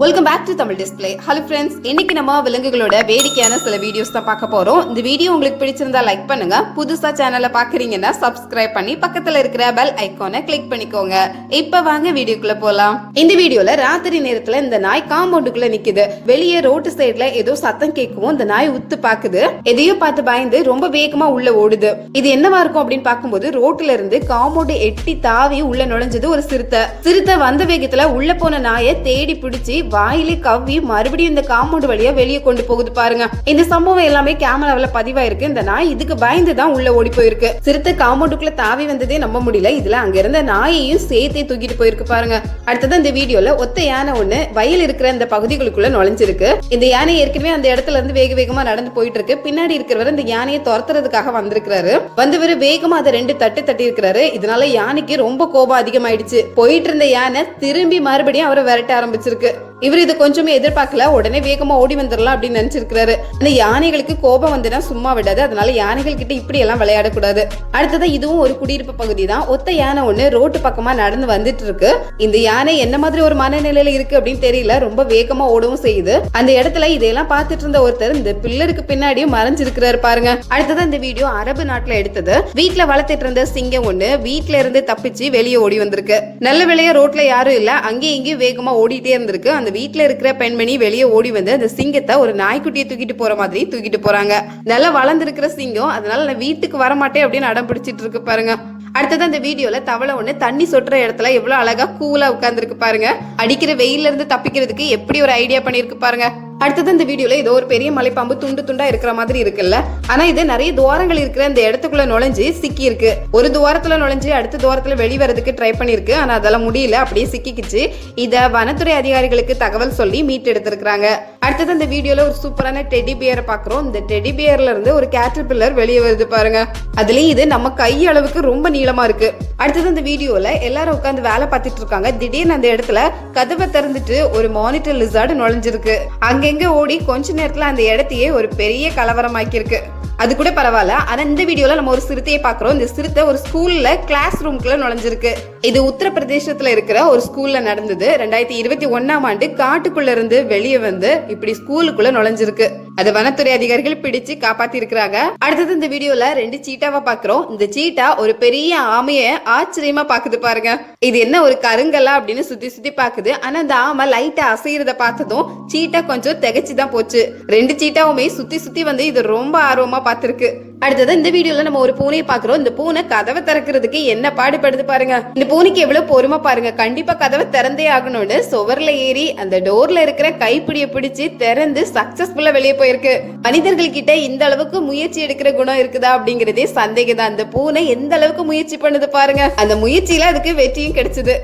Welcome back to Tamil display hello friends இன்னைக்கு நம்ம விலங்குகளோட வேடிக்கையான சில வீடியோஸ் தான் பார்க்க போறோம். இந்த வீடியோ உங்களுக்கு பிடிச்சிருந்தா லைக் பண்ணுங்க. புதுசா சேனலை பாக்குறீங்கன்னா சப்ஸ்கிரைப் பண்ணி பக்கத்துல இருக்கிற பெல் ஐக்கோனை கிளிக் பண்ணிக்கோங்க. இப்ப வாங்க வீடியோக்குள்ள போலாம். இந்த வீடியோல ராத்திரி நேரத்துல இந்த நாய் காம்பவுண்டுக்குள்ள நிக்குது. வெளியே ரோட்டு சைடுல ஏதோ சத்தம் கேட்கவும் இந்த நாய் உத்து பாக்குது. எதையோ பார்த்து பயந்து ரொம்ப வேகமா உள்ள ஓடுது. இது என்னவா இருக்கும் அப்படின்னு பார்க்கும்போது ரோட்ல இருந்து காம்பவுண்டு எட்டி தாவி உள்ள நுழைஞ்சது ஒரு சிறுத்தை. சிறுத்தை வந்த வேகத்துல உள்ள போன நாயை தேடி பிடிச்சி வாயிலே கவ்வி மறுபடியும் இந்த காம்பவுண்ட் வழியா வெளியே கொண்டு போகுது பாருங்க. இந்த சம்பவம் எல்லாமே கேமராவில் பதிவாயிருக்கு. இந்த நாய் இதுக்கு பயந்து தான் உள்ள ஓடி போயிருக்கு. சிறுத்தை காம்பவுண்டுக்குள்ள தாவி வந்ததே நம்ப முடியல. இதுல அங்க இருந்த நாயையும் சேர்த்தே தூக்கிட்டு போயிருக்கு பாருங்க. அடுத்தது இந்த வீடியோல ஒத்த யானை ஒண்ணு வயல் இருக்கிற இந்த பகுதிகளுக்குள்ள நுழைஞ்சிருக்கு. இந்த யானை ஏற்கனவே அந்த இடத்துல இருந்து வேக வேகமா நடந்து போயிட்டு இருக்கு பின்னாடி இருக்கிறவர் இந்த யானையை துரத்துறதுக்காக வந்திருக்கிறாரு. வந்தவர் வேகமா அதை ரெண்டு தட்டு தட்டி இருக்கிறாரு. இதனால யானைக்கு ரொம்ப கோபம் அதிகமாயிடுச்சு. போயிட்டு இருந்த யானை திரும்பி மறுபடியும் அவரை விரட்ட ஆரம்பிச்சிருக்கு. இவர் இது கொஞ்சமே எதிர்பார்க்கல. உடனே வேகமா ஓடி வந்துடலாம் அப்படின்னு நினைச்சிருக்காரு அந்த யானைகளுக்கு கோபம் வந்துனா சும்மா விடாது. அதனால யானைகள் கிட்ட இப்படி எல்லாம் விளையாடக்கூடாது. அடுத்ததான் இதுவும் ஒரு குடியிருப்பு பகுதி தான் ஒத்த யானை ஒண்ணு ரோட்டு பக்கமா நடந்து வந்துட்டு இருக்கு இந்த யானை என்ன மாதிரி ஒரு மனநிலையில இருக்கு அப்படின்னு தெரியல. ரொம்ப வேகமா ஓடவும் செய்யுது. அந்த இடத்துல இதையெல்லாம் பார்த்துட்டு இருந்த ஒருத்தர் இந்த பில்லருக்கு பின்னாடியும் மறைஞ்சிருக்கிறாரு பாருங்க. அடுத்ததான் இந்த வீடியோ அரபு நாட்டுல எடுத்தது. வீட்டுல வளர்த்துட்டு இருந்த சிங்கம் ஒண்ணு வீட்ல இருந்து தப்பிச்சு வெளியே ஓடி வந்திருக்கு. நல்ல வேலையா ரோட்ல யாரும் இல்ல. அங்கேயும் இங்கேயும் வேகமா ஓடிட்டே இருந்திருக்கு. அந்த வீட்ல இருக்கிற பெண்மணி வெளியே ஓடி வந்து அந்த சிங்கத்தை ஒரு நாய்க்குட்டியை தூக்கிட்டு போற மாதிரி தூக்கிட்டு போறாங்க. நல்லா வளர்ந்துருக்கிற சிங்கம் அதனால நான் வீட்டுக்கு வர மாட்டேன் அப்படின்னு அடம் பிடிச்சிட்டு இருக்கு பாருங்க. அடுத்தது அந்த வீடியோல தவளை ஒண்ணு தண்ணி சொட்டுற இடத்துல எவ்வளவு அழகா கூலா உட்கார்ந்துருக்கு பாருங்க. அடிக்கிற வெயில்ல இருந்து தப்பிக்கிறதுக்கு எப்படி ஒரு ஐடியா பண்ணிருக்கு பாருங்க. அடுத்தது இந்த வீடியோல ஏதோ ஒரு பெரிய மலைப்பாம்பு துண்டு துண்டா இருக்கிற மாதிரி இருக்குல்ல? ஆனா இது நிறைய துவாரங்கள் இருக்கிற இந்த இடத்துக்குள்ள நுழைஞ்சு சிக்கி இருக்கு ஒரு துவாரத்துல நுழைஞ்சு அடுத்த துவாரத்துல வெளிவரதுக்கு ட்ரை பண்ணிருக்கு ஆனா அதெல்லாம் முடியல. அப்படியே சிக்கிக்கிச்சு. இத வனத்துறை அதிகாரிகளுக்கு தகவல் சொல்லி மீட் எடுத்திருக்காங்க அடுத்தது அந்த வீடியோல ஒரு சூப்பரான டெடி பியரை பாக்குறோம். இந்த டெடி பியர்ல இருந்து ஒரு கேட்டர் பில்லர் வெளியே வருது பாருங்க. அதுலயும் இது நம்ம கை அளவுக்கு ரொம்ப நீளமா இருக்கு. அடுத்தது அந்த வீடியோல எல்லாரும் உட்காந்து வேலை பார்த்துட்டு இருக்காங்க. திடீர்னு அந்த இடத்துல கதவை திறந்துட்டு ஒரு மானிட்டர் லிசார்டு நுழைஞ்சிருக்கு. அங்கங்க ஓடி கொஞ்ச நேரத்துல அந்த இடத்தையே ஒரு பெரிய கலவரமாக்கியிருக்கு. அது கூட பரவாயில்ல. ஆனா இந்த வீடியோல நம்ம ஒரு சிறுத்தையை பாக்குறோம். இந்த சிறுத்தை ஒரு ஸ்கூல்ல கிளாஸ் ரூம்குள்ள நுழைஞ்சிருக்கு. இது உத்தரப்பிரதேசத்துல இருக்கிற ஒரு ஸ்கூல்ல நடந்தது. ரெண்டாயிரத்தி இருபத்தி ஒன்னாம் ஆண்டு காட்டுக்குள்ள இருந்து வெளியே வந்து இப்படி ஸ்கூலுக்குள்ள நுழைஞ்சிருக்கு. அதை வனத்துறை அதிகாரிகள் பிடிச்சு காப்பாத்தி இருக்கிறாங்க அடுத்தது இந்த வீடியோல ரெண்டு சீட்டாவா பாக்குறோம். இந்த சீட்டா ஒரு பெரிய ஆமைய ஆச்சரியமா பாக்குது பாருங்க. இது என்ன ஒரு கருங்கல்லா அப்படின்னு சுத்தி சுத்தி பாக்குது. ஆனா அந்த ஆமை லைட்டா அசையறத பார்த்ததும் சீட்டா கொஞ்சம் திகைச்சு தான் போச்சு. ரெண்டு சீட்டாவுமே சுத்தி சுத்தி வந்து இது ரொம்ப ஆர்வமா பார்த்திருக்கு அடுத்தது இந்த வீடியோல நம்ம ஒரு பூனையை பாக்குறோம் இந்த பூனை கதவை திறக்கிறதுக்கு என்ன பாடுபடுது பாருங்க. இந்த பூனைக்கு எவ்வளவு பொறுமை பாருங்க. கண்டிப்பா கதவை திறந்தே ஆகணும்னு சுவர்ல ஏறி அந்த டோர்ல இருக்கிற கைப்பிடிய பிடிச்சு திறந்து சக்சஸ்ஃபுல்லா வெளியே போயிருக்கு. மனிதர்கள் கிட்ட இந்த அளவுக்கு முயற்சி எடுக்கிற குணம் இருக்குதா அப்படிங்கறதே சந்தேகம் தான் அந்த பூனை எந்த அளவுக்கு முயற்சி பண்ணுது பாருங்க. அந்த முயற்சியில அதுக்கு வெற்றியும் கிடைச்சது.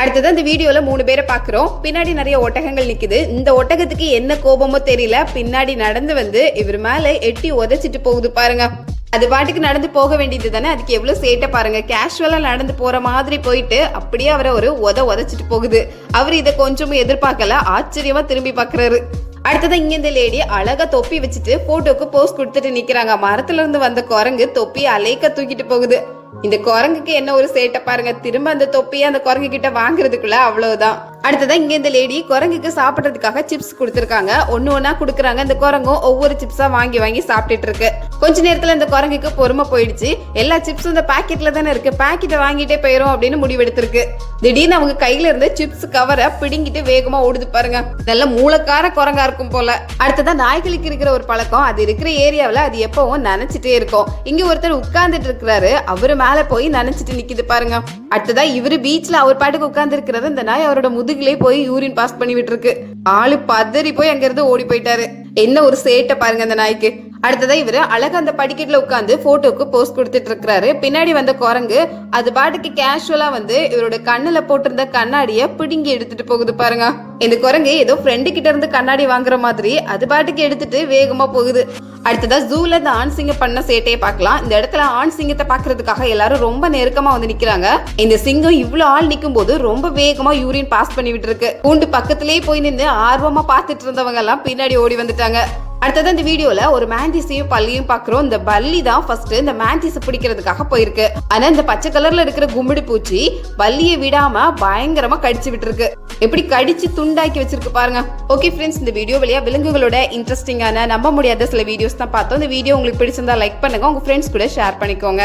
அடுத்தது அந்த வீடியோல மூணு பேரை பாக்குறோம். பின்னாடி நிறைய ஒட்டகங்கள் நிக்குது. இந்த ஒட்டகத்துக்கு என்ன கோபமோ தெரியல. பின்னாடி நடந்து வந்து இவர் மேல எட்டி உதைச்சிட்டு போகுது பாருங்க. அது பாட்டுக்கு நடந்து போக வேண்டியது தானே? அதுக்கு எவ்வளவு சேட்டை பாருங்க. கேஷுவலா நடந்து போற மாதிரி போயிட்டு அப்படியே அவரை ஒரு உத உதச்சிட்டு போகுது. அவர் இதை கொஞ்சமும் எதிர்பார்க்கல. ஆச்சரியமா திரும்பி பாக்குறாரு. அடுத்தது இங்க இந்த லேடி அழகா தொப்பி வச்சுட்டு போட்டோக்கு போஸ் கொடுத்துட்டு நிக்கிறாங்க. மரத்துல இருந்து வந்த குரங்கு தொப்பி அலைக்க தூக்கிட்டு போகுது. இந்த குரங்குக்கு என்ன ஒரு சேட்டை பாருங்க. திரும்ப அந்த தொப்பியை அந்த குரங்கு கிட்ட வாங்குறதுக்குள்ள அவ்வளவுதான். அடுத்ததான் இங்க இந்த லேடி குரங்குக்கு சாப்பிடுறதுக்காக சிப்ஸ் கொடுத்துருக்காங்க. ஒன்னு ஒன்னா கொடுக்குறாங்க. இந்த குரங்கும் ஒவ்வொரு சிப்ஸா வாங்கி வாங்கி சாப்பிட்டுட்டு இருக்கு. கொஞ்ச நேரத்தில் இந்த குரங்குக்கு பொறுமை போயிடுச்சு. எல்லா சிப்ஸும் இந்த பாக்கெட்டில் தானே இருக்குது பாக்கெட்டை வாங்கிட்டே போயிடும் அப்படின்னு முடிவெடுத்திருக்கு. திடீர்னு அவங்க கையில இருந்து சிப்ஸ் கவரை பிடுங்கிட்டு வேகமாக ஓடுது பாருங்க. நல்ல மூலக்கார குரங்கா இருக்கும் போல. அடுத்ததா நாய்களுக்கு இருக்கிற ஒரு பழக்கம். அது இருக்கிற ஏரியாவில் அது எப்பவும் நினைச்சிட்டே இருக்கும். இங்கே ஒருத்தர் உட்கார்ந்துட்டு இருக்கிறாரு. அவரு மேலே போய் நினைச்சிட்டு நிற்கிது பாருங்க. அடுத்ததா இவரு பீச்சில் அவர் பாட்டுக்கு உட்கார்ந்து இருக்கிறத இந்த நாய் அவரோட முதுகிலே போய் யூரின் பாஸ் பண்ணி விட்டுருக்கு. ஆளு பதறி போய் அங்கிருந்து ஓடி போயிட்டாரு. என்ன ஒரு சேட்டை பாருங்க அந்த நாய்க்கு. அடுத்ததா இவர் அழகா அந்த படிக்கட்டில் உட்காந்து போட்டோக்கு போஸ்ட் கொடுத்துட்டு இருக்கிறாரு. பின்னாடி வந்த குரங்கு அது பாட்டுக்கு கேஷுவலா வந்து இவரோட கண்ணுல போட்டிருந்த கண்ணாடிய பிடுங்கி எடுத்துட்டு போகுது பாருங்க. இந்த குரங்கு ஏதோ ஃப்ரெண்டு கிட்ட இருந்து கண்ணாடி வாங்குற மாதிரி அது பாட்டுக்கு எடுத்துட்டு வேகமா போகுது. அடுத்ததா ஜூல இந்த ஆண் சிங்கம் பண்ண சேட்டையை பார்க்கலாம். இந்த இடத்துல ஆண் சிங்கத்தை பாக்குறதுக்காக எல்லாரும் ரொம்ப நெருக்கமா வந்து நிக்கிறாங்க. இந்த சிங்கம் இவ்வளவு ஆள் நிக்கும் போது ரொம்ப வேகமா யூரின் பாஸ் பண்ணி விட்டு இருக்கு கூண்டு பக்கத்திலேயே போய் நின்று ஆர்வமா பார்த்துட்டு இருந்தவங்க எல்லாம் பின்னாடி ஓடி வந்துட்டாங்க. அடுத்தது இந்த வீடியோல ஒரு மேந்திஸையும் பல்லியும் பாக்குறோம் இந்த பல்லி தான் ஃபர்ஸ்ட் இந்த மேண்டிஸை பிடிக்கிறதுக்காக போயிருக்கு. ஆனா இந்த பச்சை கலர்ல இருக்கிற கும்மிடி பூச்சி பல்லியை விடாம பயங்கரமா கடிச்சு விட்டுருக்கு. எப்படி கடிச்சு துண்டாக்கி வச்சிருக்கு பாருங்க. ஓகே ஃப்ரெண்ட்ஸ் இந்த வீடியோ வழியா விலங்குகளோட இன்ட்ரெஸ்டிங்கான நம்ப முடியாத சில வீடியோஸ் தான் பார்த்தோம். இந்த வீடியோ உங்களுக்கு பிடிச்சிருந்தா லைக் பண்ணுங்க. உங்க ஃப்ரெண்ட்ஸ் கூட ஷேர் பண்ணிக்கோங்க.